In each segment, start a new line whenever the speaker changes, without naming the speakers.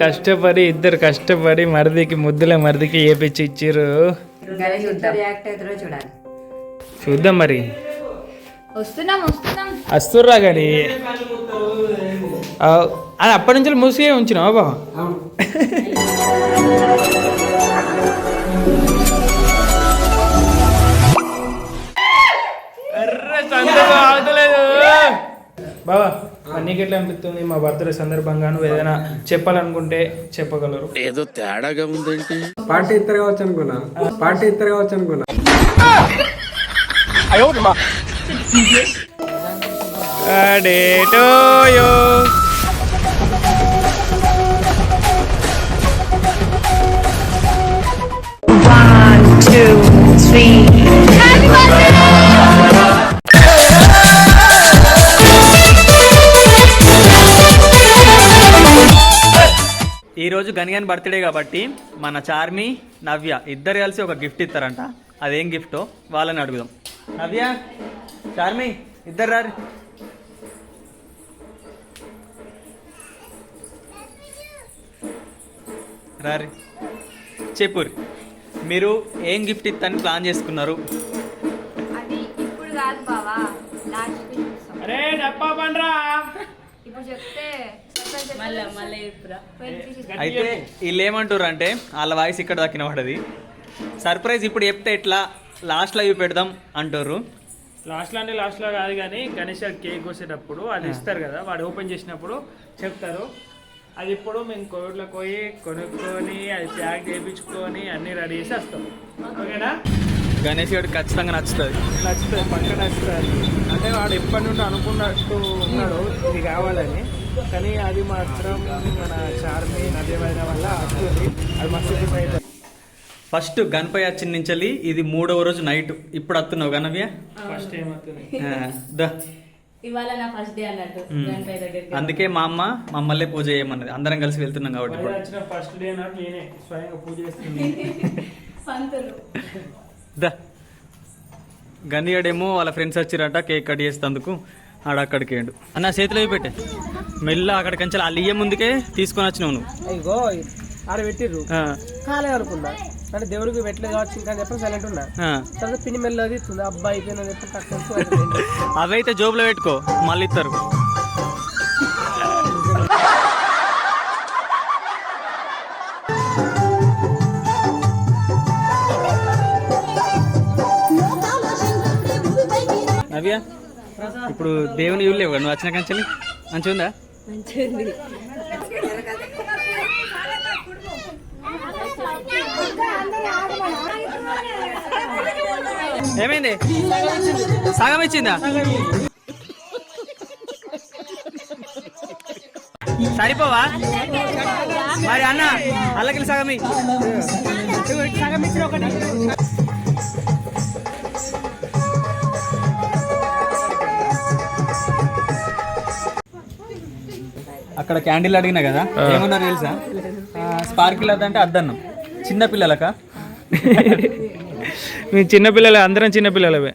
కష్టపడి ఇద్దరు కష్టపడి మరిదికి ముద్దుల మరిదికి
అవుతారో చూడాలి.
చూద్దాం మరి.
వస్తున్నాం వస్తున్నాం.
వస్తుర్రా కానీ అది అప్పటి నుంచి మూసిగే ఉంచినావా బా బావా నీకు ఎట్లా అనిపిస్తుంది మా బర్త్డే సందర్భంగా? నువ్వు ఏదైనా చెప్పాలనుకుంటే చెప్పగలరు.
ఏదో తేడాగా ఉందేంటి?
పార్టీ ఇద్దరు కావచ్చు అనుకున్నా. పార్టీ ఇద్దరు కావచ్చు అనుకున్నా.
అడేటోయో
ఈ రోజు గనిగన్ బర్త్డే కాబట్టి మన చార్మి నవ్య ఇద్దరు కలిసి ఒక గిఫ్ట్ ఇస్తారంట. అదేం గిఫ్టో వాళ్ళని అడుగుదాం. నవ్య చార్మి ఇద్దరు రారు. రారి. చెప్పురి మీరు ఏం గిఫ్ట్ ఇస్తారని ప్లాన్ చేసుకున్నారు?
ఇప్పుడు చెప్తే
అయితే వీళ్ళు ఏమంటారు అంటే వాళ్ళ వాయిస్ ఇక్కడ దక్కిన పడది సర్ప్రైజ్ ఇప్పుడు చెప్తే ఎట్లా? లాస్ట్లో ఇవి పెడదాం అంటారు
లాస్ట్లో అంటే లాస్ట్లో కాదు కానీ గణేష్ కేక్ కోసేటప్పుడు అది ఇస్తారు కదా వాడు ఓపెన్ చేసినప్పుడు చెప్తారు. అది ఇప్పుడు మేము కోవిడ్లోకి పోయి కొనుక్కొని అది ప్యాక్ చేయించుకొని అన్ని రెడీ చేసి వస్తాం. ఓకేనా?
గణేష్ గారికి ఖచ్చితంగా నచ్చుతుంది.
నచ్చుతుంది పక్క నచ్చుతుంది. అంటే వాడు ఎప్పటి నుండి అనుకున్నట్టు ఉన్నాడు ఇది కావాలని. కానీ అది మాత్రం మన చార్మి నదేమైన వల్ల వస్తుంది అది మస్తు మిస్ అవుతుంది
ఫస్ట్ గణపతి వచ్చిన నుంచి ఇది మూడవ రోజు నైట్. ఇప్పుడు వస్తున్నావు గణవ్య
ఫస్ట్
ఇవాళ నా డే అన్నట్టు దగ్గరికి.
అందుకే మా అమ్మ మమ్మల్ని పూజ చేయమన్నది. అందరం కలిసి వెళ్తున్నాం కాబట్టి ఇప్పుడు.
ఫస్ట్ డే నాకు నేనే స్వయంగా పూజ చేస్తుంది
దా. గనియాడేమో వాళ్ళ ఫ్రెండ్స్ వచ్చిరట కేక్ కట్ చేసేందుకు. ఆడ అక్కడికి వేయండు అన్న చేతిలో పెట్టే. మెల్ల అక్కడికి నుంచి వాళ్ళు ఇయ్య ముందుకే తీసుకొని వచ్చినావు నువ్వు.
ఇగో ఆడ పెట్టిర్రు.
ఆ,
కాలే అనుకున్నా. అంటే దేవుడికి పెట్టలేదు కావచ్చు ఇంకా చెప్పి సైలెంట్ ఉన్నా. తర్వాత పిన్ని మెల్లది ఇస్తుంది అబ్బాయి అయిపోయిందని చెప్పి తక్కువ
అవైతే జోబులో పెట్టుకో మళ్ళీ ఇస్తారు నవ్య? ఇప్పుడు దేవుని ఇల్లు లేవు నువ్వు వచ్చిన కంచెలి మంచిగా ఉందా? ఏమైంది? సగం ఇచ్చిందా? సరిపోవా? మరి అన్న అల్లకి సగం ఇయ్యి.
సగం ఇచ్చిన ఒకటి.
అక్కడ క్యాండిల్ అడిగినా కదా ఏమన్నారు తెలుసా స్పార్కిల్ అదంటే అద్దన్నం చిన్న పిల్లలక
మీ చిన్నపిల్లలే అందరం చిన్నపిల్లలవే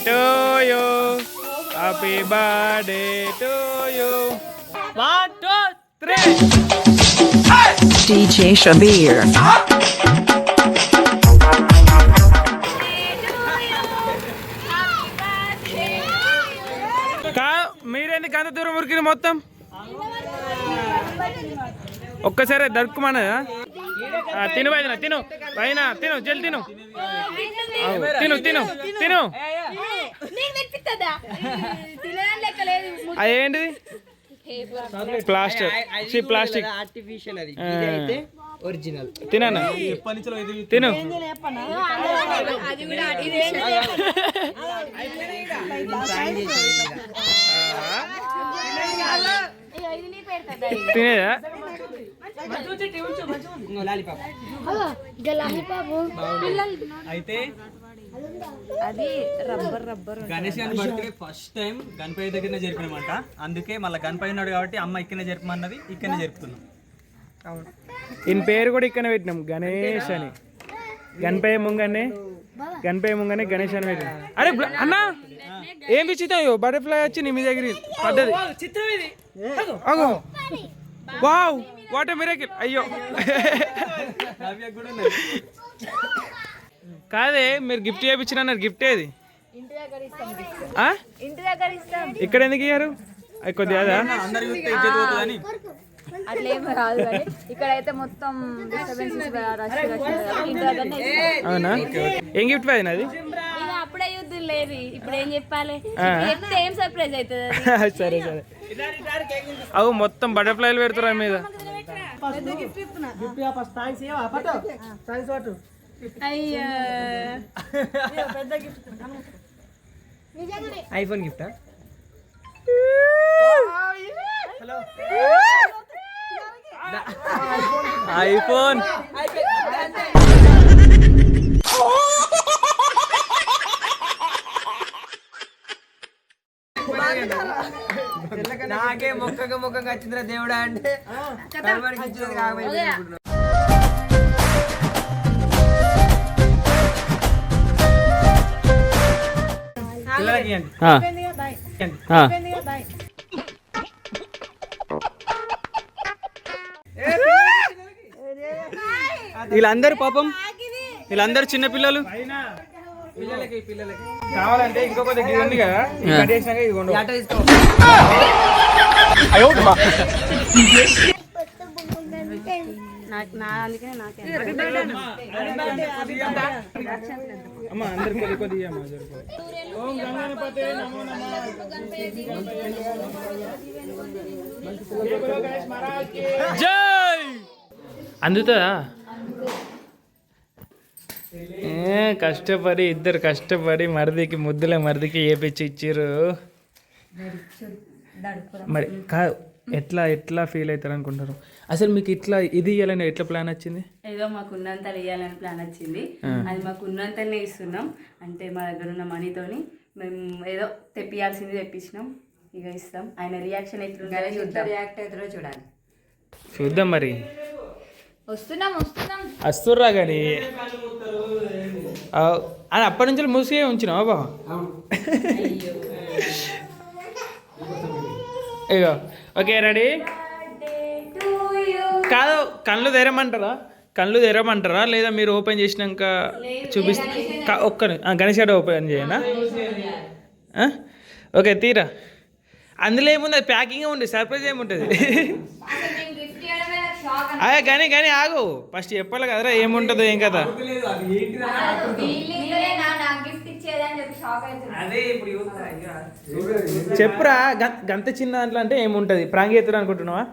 to you. Happy birthday to you. One, two, three.
DJ Shabir.
కా మీరెందుకు అంత దూరం ఉరికిన మొత్తం? ఒక్కసారి దొరుకుమన తిను వైద్య తిను. వైనా తిను జల్ తిను. తిను తిను తిను. అదేంటిది ప్లాస్టిక్ సి ప్లాస్టిక్
ఆర్టిఫిషియల్ అది. అయితే ఒరిజినల్
తినన్నా తిను. తినేదా?
అయితే
అది రబ్బర్ రబ్బర్
గణేష్ గారి బర్త్డే ఫస్ట్ టైం గణపతి దగ్గరనే జరిపినమాట. అందుకే మళ్ళీ గణపతి ఉన్నాడు కాబట్టి అమ్మ ఇక్కడనే జరపమన్నది ఇక్కడనే జరుపుతున్నాం.
ఈయన పేరు కూడా ఇక్కడ పెట్టినాం. గణేష్ అని గణపయ్య ముంగనే గణపయ్య ముంగనే గణేష్ అని పెట్టినాం. అరే అన్నా! ఏం విచిత్రం బటర్ఫ్లై వచ్చి నీ మీ దగ్గర అగో. Wow what miracle. అయ్యో. కాదే మీరు గిఫ్ట్ చేయించిన గిఫ్ట్ ఏది?
ఇంటి దగ్గర ఇస్తాం
ఆ?
ఇంటి దగ్గర ఇస్తాం.
ఇక్కడ ఎందుకు ఇయ్యారు? కొద్దిగా. అవునా? ఏం గిఫ్ట్ అది? నాది
అప్పుడే యుద్ధం లేదు ఇప్పుడు ఏం చెప్పాలి. చెప్తే ఏం సర్ప్రైజ్ అవుతుంది అది?
సరే సరే. అవు మొత్తం బటర్ఫ్లైలు పెడతారా మీద.
పట్టు
అయ్యో.
ఐఫోన్ గిఫ్టా?
ఐఫోన్.
నాకే మొక్కగా మొక్కగా వచ్చిందిరా దేవుడా అంటే. కనబడికి ఇచ్చినది కాకపోతే
వీళ్ళందరూ పాపం? వీళ్ళందరూ చిన్న పిల్లలు? కావాలంటే ఇంకొక దగ్గర ఉంది కదా
నాకు నా అందుకనే నాకే
అమ్మ అందరికి కొద్ది కొద్ది ఇయ్యమ్మ, జరుపు. ఓం గణపతే నమో నమః. జై అందుతుందా? కష్టపడి ఇద్దరు కష్టపడి మరిదికి ముద్దుల మరిదికి ఏపిచ్చి ఇచ్చిర్రు. మరి కాదు ఎట్లా ఎట్లా ఫీల్ అవుతారు అనుకుంటారు అసలు మీకు ఇట్లా ఇది ఇవ్వాలని ఎట్లా ప్లాన్ వచ్చింది?
ఏదో మాకు ఉన్నంత ఇవ్వాలని ప్లాన్ వచ్చింది అది మాకు ఉన్నంతనే ఇస్తున్నాం. అంటే మా దగ్గర ఉన్న మనీతోని మేము ఏదో తెప్పియాల్సింది తెప్పించినాం. ఇక ఇస్తాం. ఆయన రియాక్షన్ ఎట్లుంటుందో చూద్దాం. రియాక్ట్ అవుతారో చూడాలి.
చూద్దాం మరి.
వస్తున్నాం వస్తున్నాం.
వస్తుర్రా కానీ అని అప్పటి నుంచి మూసిగే ఉంచినావా బా ఇగో. ఓకే రెడీ కాదు కళ్ళు తెరమంటారా? కళ్ళు తెరమంటారా? లేదా మీరు ఓపెన్ చేసినాక చూపిస్తా ఒక్క గణేష్ గారు. ఓపెన్ చేయనా? ఓకే తీరా. అందులో ఏముంది? అది ప్యాకింగ్ ఉంది సర్ప్రైజ్ ఏముంటుంది
గిఫ్ట్ ఇవ్వడమే నాకు షాక్
అదే కానీ కానీ ఆగు. ఫస్ట్ చెప్పాలి కదరా ఏముంటుందో ఏం కదా
వీళ్ళిద్దరే నా నాకు గిఫ్ట్ ఇచ్చేదని చెప్పి షాక్ అవుతుంది
అదే ఇప్పుడు
చెప్పురా గంత చిన్న దాంట్లో అంటే ఏముంటుంది? ప్రాంక్ అనుకుంటున్నావా?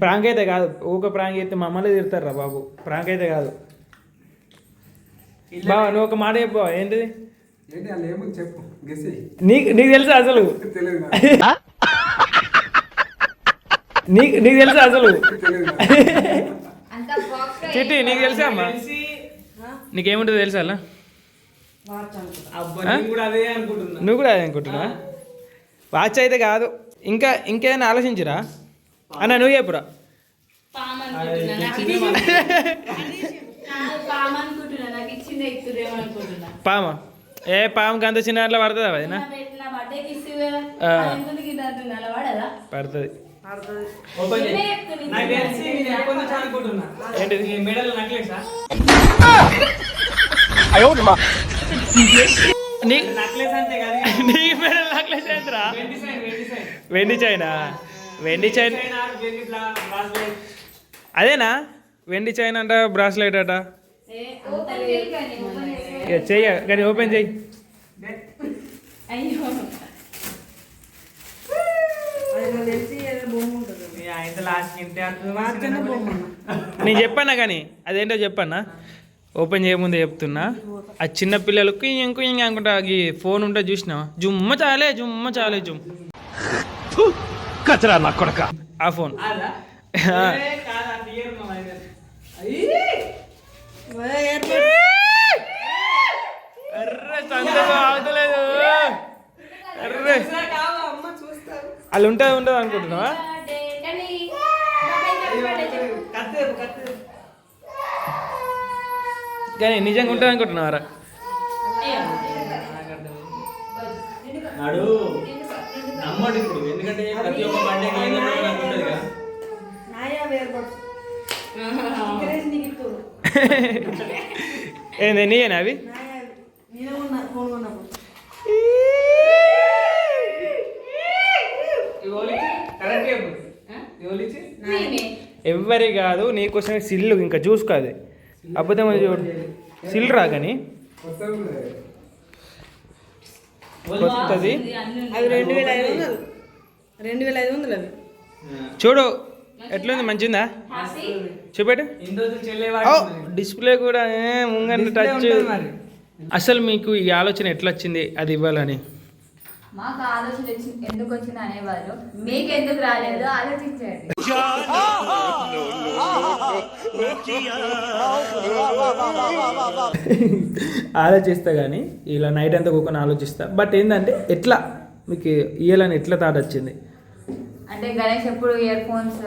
ప్రాంక్
అయితే కాదు. ఊక ప్రాంక్ అయితే మమ్మల్ని తిడతారా బాబు. ప్రాంక్ అయితే కాదు బాబా నువ్వు ఒక మాట చెప్పు బావ, ఏంటిది?
ఏంటి అలా ఏముంది చెప్పు. గెసి
నీకు నీకు తెలుసా అసలు?
తెలియదు
నీకు నీకు తెలుసా అసలు?
అంత
చిట్టి నీకు తెలుసా అమ్మా? నీకేముంటుందో తెలుసా అలా? నువ్వు కూడా అదే అనుకుంటున్నా వాచ్ అయితే కాదు. ఇంకా ఇంకేదైనా ఆలోచించరా? అన్న నువ్వు చెప్పురా
పాము
ఏ పాము గంత చిన్న దాంట్లో పడుతుందా వదినా
నా బెడ్- నా బర్త్డేకి ఇస్తే
ఆ.
ఎందుకు గిట్ల అంటుంది అలా వాడదా
పడుతుంది. ఏంటిది? నీ
నక్లెస్
నీ మెడల్ నక్లెస్ ఏంట్రా
వెండి
చైనా వెండి చైన్. అదేనా? వెండి చైన్ అంట బ్రాస్లెట్ అట? చెయ్య కానీ ఓపెన్ చెయ్యి
అయ్యో
ఈ ఆయన లాస్ట్ ఇంటే అంత బొమ్మ
నేను చెప్పానా కానీ అదేంటో చెప్పన్నా? ఓపెన్ చేయముందే చెప్తున్నా. ఆ చిన్న పిల్లలకు ఇంకో ఇంక అనుకుంటా ఈ ఫోన్ ఉంటే చూసినా జుమ్మ చాలే జుమ్మ చాలే జుమ్.
కచరా నా కొడక.
ఆ ఫోన్ అర్రే సంతకం ఆగుతలేదు. అర్రే.
కావా అమ్మ చూస్తారు
వాళ్ళు ఉంటుంది ఉండదు అనుకుంటున్నావా? కానీ నిజంగా ఉంటుంది అనుకుంటున్నారా
నాడు నమ్మడు ఇప్పుడు. ఎందుకంటే ప్రతి ఒక్క బర్త్డే ఉంటుంది కదా.
ఏంది నీయేనా అవి? ఎవ్వరి కాదు నీకోసమే సిల్లు ఇంకా చూసుకో అది అబద్ధం చూడు. సిల్ రా కానీ కొత్తది
రెండు వేల ఐదు వందలు. రెండు వేల ఐదు వందలు అవి
చూడు ఎట్లుంది? మంచిదా చూపెట్టు. డిస్ప్లే కూడా ఏ, ముంగంట టచ్ అసలు మీకు ఈ ఆలోచన ఎట్లా వచ్చింది అది ఇవ్వాలని.
మాకు ఆలోచన వచ్చి ఎందుకు వచ్చింది అనేవారు. మీకు ఎందుకు రాలేదు? ఆలోచించండి.
ఆలోచిస్తా కానీ ఇలా నైట్ అంతా కూకొని ఆలోచిస్తా. బట్ ఏంటంటే ఎట్లా? మీకు ఇయ్యాలని ఎట్లా థాట్ వచ్చింది?
అంటే గణేష్ ఎప్పుడు ఇయర్ ఫోన్స్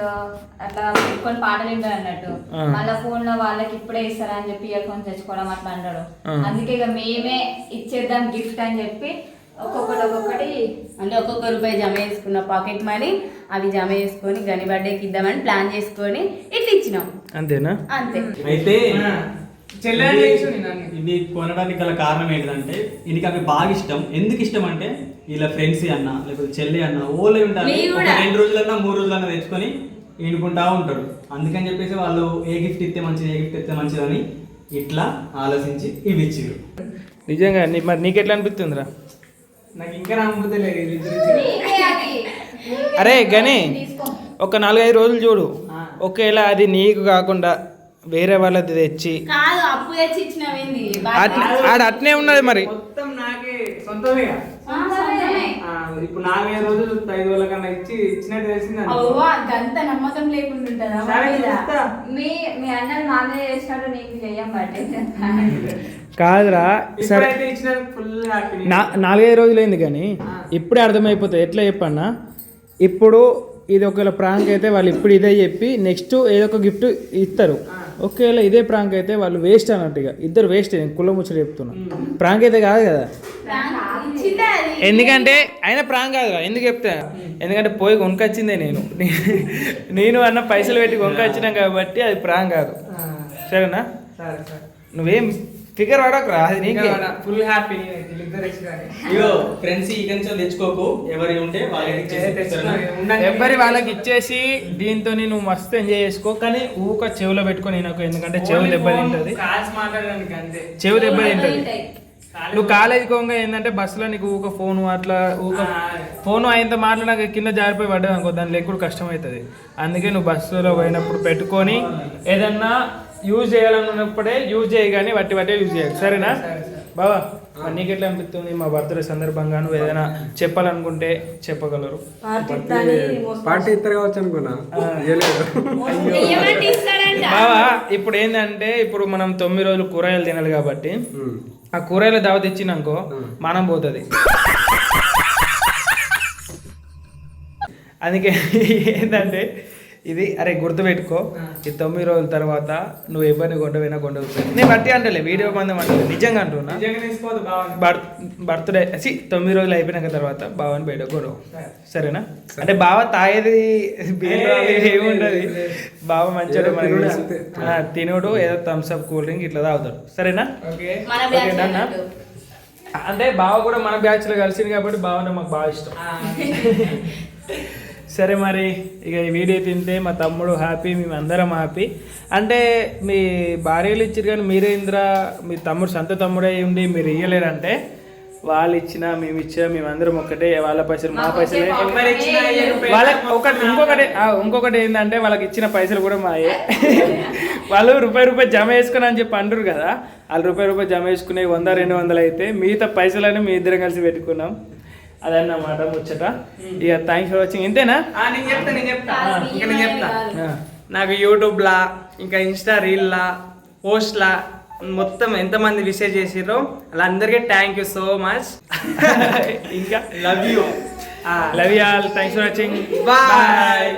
అట్లా కొన్ని పాటలు వింటారు అన్నట్టు. మళ్ళీ ఫోన్లో వాళ్ళకి ఇప్పుడే ఇస్తారా అని చెప్పి ఇయర్ ఫోన్స్ తెచ్చుకోవడం అట్లా అంటాడు. అందుకే ఇక మేమే ఇచ్చేద్దాం గిఫ్ట్ అని చెప్పి ఒక్కొక్కటి ఒక్కొక్కటి
అంటే ఒక్కొక్క రూపాయి జమ చేసుకున్న పాకెట్ మనీ అవి జమ చేసుకొని గని బర్త్డేకి ఇద్దామని ప్లాన్ చేసుకొని ఇట్లా ఇచ్చినాం.
అంతేనా?
అంతే.
అయితే
అని.
ఇది కొనడానికి గల కారణం ఏంటంటే ఈయనకి అవి బాగా ఇష్టం. ఎందుకు ఇష్టం అంటే ఇలా ఫ్రెండ్స్ అన్న లేకపోతే చెల్లి అన్న ఓలే ఉంటారు. రెండు రోజులన్నా మూడు రోజులన్నా తెచ్చుకొని ఈనుకుంటా ఉంటారు. అందుకని చెప్పేసి వాళ్ళు ఏ గిఫ్ట్ ఇస్తే మంచిది ఏ గిఫ్ట్ ఇస్తే మంచిదని ఇట్లా ఆలోచించి ఇవి ఇచ్చిర్రు.
నిజంగా నీ- మరి నీకు ఎట్లా అనిపిస్తుందిరా?
నాకు ఇంకా
అరే
తీసుకో.
ఒక నాలుగైదు రోజులు చూడు. ఒకవేళ అది నీకు కాకుండా వేరే వాళ్ళది తెచ్చి ఆడ అట్నే ఉన్నది మరి.
మొత్తం నాకే సొంతమే కదా.
ఆ, సొంతమే.
ఆ, ఇప్పుడు నాలుగైదు రోజులు ఐదు వేల కన్నా ఇచ్చి ఇచ్చినట్టు తెలిసింది
నమ్మకం లేకుండా ఉంటుందా మా.
మీ చేసినట్టు నీకు బట్టే
కాదురా సరే.
ఇప్పుడైతే ఇచ్చినందుకు ఫుల్ హ్యాపీ
నా నాలుగైదు రోజులైంది కానీ ఇప్పుడే అర్థమైపోతుంది ఎట్లా చెప్పన్నా? ఇప్పుడు ఇది ఒకవేళ ప్రాంక్ అయితే వాళ్ళు ఇప్పుడు ఇదే చెప్పి నెక్స్ట్ ఏదో ఒక గిఫ్ట్ ఇస్తారు. ఒకవేళ ఇదే ప్రాంక్ అయితే వాళ్ళు వేస్ట్ అన్నట్టుగా ఇద్దరు వేస్ట్ కుల ముచ్చట చెప్తున్నా. ప్రాంక్ అయితే కాదు కదా? ఎందుకంటే అయినా ప్రాంక్ కాదు ఎందుకు చెప్తా? ఎందుకంటే పోయి కొనుకొచ్చిందే నేను. నేను అన్న పైసలు పెట్టి కొనుకొచ్చినాం కాబట్టి అది ప్రాంక్ కాదు. సరేనా?
సరే సరే.
నువ్వేం ఫిగర్ అది నీకే
ఫుల్ హ్యాపీ.
ఇగో ఫ్రెండ్స్ నుంచి తెచ్చుకోకు. ఎవరి ఉంటే వాళ్ళకి?
ఎవరి వాళ్ళకి ఇచ్చేసి దీంతో నువ్వు మస్తు ఎంజాయ్ చేసుకో. కానీ ఊక చెవిలో పెట్టుకొని నాకు ఎందుకంటే చెవి దెబ్బ తింటది.
కాల్స్ మాట్లాడడానికి అంతే.
చెవి దెబ్బ తింటది. నువ్వు కాలేజీకి పోగా ఏంటంటే బస్సులో నీకు ఊక ఫోన్ అట్లా ఊక ఫోన్ అయింత మాట్లాడాక కింద జారిపోయి పడ్డావు అనుకో దాని లెక్కడు కష్టం అవుతుంది అందుకే నువ్వు బస్సులో పోయినప్పుడు పెట్టుకొని ఏదన్నా యూజ్ చేయాలన్నప్పుడే యూజ్ చేయి కానీ వట్టి వట్టే యూజ్ చేయాలి. సరేనా? బావా మరి నీకు ఎట్లా అనిపిస్తుంది? మా బర్త్డే సందర్భంగా నువ్వు ఏదైనా చెప్పాలనుకుంటే చెప్పగలరు.
పార్టీ కావచ్చు అనుకున్నా.
బావా ఇప్పుడు ఏంటంటే ఇప్పుడు మనం తొమ్మిది రోజులు కూరగాయలు తినాలి కాబట్టి. ఆ కూరగాయల దావత్ ఇచ్చినాకో మనం పోతుంది. అందుకే ఏంటంటే ఇది అరే గుర్తుపెట్టుకో. ఈ తొమ్మిది రోజుల తర్వాత నువ్వు ఎవరిని కొండపోయినా కొండవుతుంది నేను బట్టి అంటలే వీడియో మందం అంటే నిజంగా అంటున్నా. బర్త్డే సి తొమ్మిది రోజులు అయిపోయినాక తర్వాత బావని బయట గొడవ సరేనా? అంటే బావ తాగేది బీర్ అవి ఏమి ఉండదు. బావ మంచిగా
తినుడే
ఏదో థమ్స్ అప్ కూల్ డ్రింక్ ఇట్లా తాగుతాడు. సరేనా. అంటే బావ కూడా మన బ్యాచ్లో కలిసింది కాబట్టి బావ అంటే మాకు బాగా ఇష్టం. సరే మరి ఇక ఈ వీడియో తింటే మా తమ్ముడు హ్యాపీ మేము అందరం హ్యాపీ అంటే మీ భార్యలు ఇచ్చారు కానీ మీరేంద్ర మీ తమ్ముడు సొంత తమ్ముడే ఉండి మీరు ఇయ్యలేరంటే వాళ్ళు ఇచ్చినా మేము ఇచ్చినా మేమందరం ఒక్కటే వాళ్ళ పైసలు మా పైసలే వాళ్ళకి ఒకటి ఇంకొకటి ఆ, ఇంకొకటి ఏంటంటే వాళ్ళకి ఇచ్చిన పైసలు కూడా మాయే వాళ్ళు రూపాయి రూపాయి జమ చేసుకుని అని చెప్పి అంటారు కదా వాళ్ళు రూపాయి రూపాయి జమ చేసుకునే వంద రెండు వందలు అయితే మిగతా పైసలని మీ ఇద్దరం కలిసి పెట్టుకున్నాం. అదన్నమాట ముచ్చట. ఇక థ్యాంక్స్ ఫర్ వాచింగ్ ఇంతేనా?
ఆ, నేను చెప్తా నేను చెప్తా. ఇంకా నేను చెప్తా. నాకు యూట్యూబ్లా ఇంకా ఇన్స్టా రీల్లా పోస్ట్లా మొత్తం ఎంతమంది విషయం చేసిర్రో వాళ్ళందరికీ థ్యాంక్ యూ సో మచ్
ఇంకా
love you
love you all thanks for watching
bye